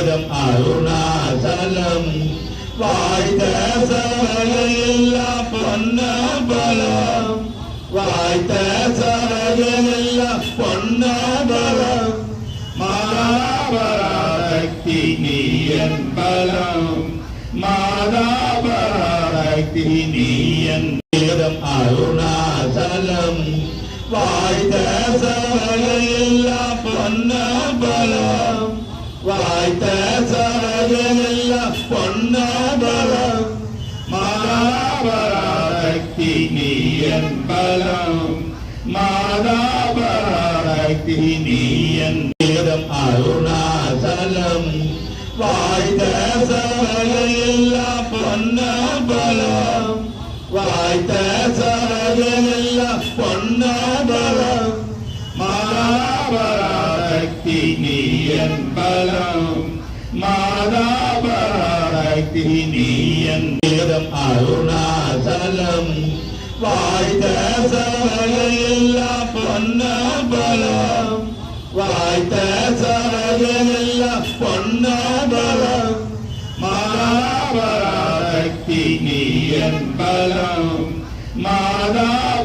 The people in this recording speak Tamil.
வேதம் அருணாசலம். வாய்த்த சபையெல்லாம் பொன்ன பலம். வாய்த்த சபையெல்லாம் பொன்ன பலம். மாதாபராசக்தி நீயன் பலம். மாதாபராசக்தி நீயன் வேதம் அருணாசலம். வாய்த்த சபையெல்லாம் பொன்ன பலம். வாய்த்த சபையெல்லாம் பொன்ன பலம் மாதாபராசக்தி நீயன் பலம் மாதாபராசக்தி நீயன் வேதம் அருணாசலம் வாய்த்த சபையெல்லாம் பொன்ன வாய்த்த சபையெல்லாம் பொன்ன பலம் மாதாபராசக்தி நீயன் பலம் மாதாபராசக்தி நீயன் வேதம் அருணாசலம். வாய்த்த சபையெல்லாம் பொன்ன பலம். வாய்த்த சபையெல்லாம் பொன்ன பலம். மாதாபராக்தி நீ என் பலம். மாதா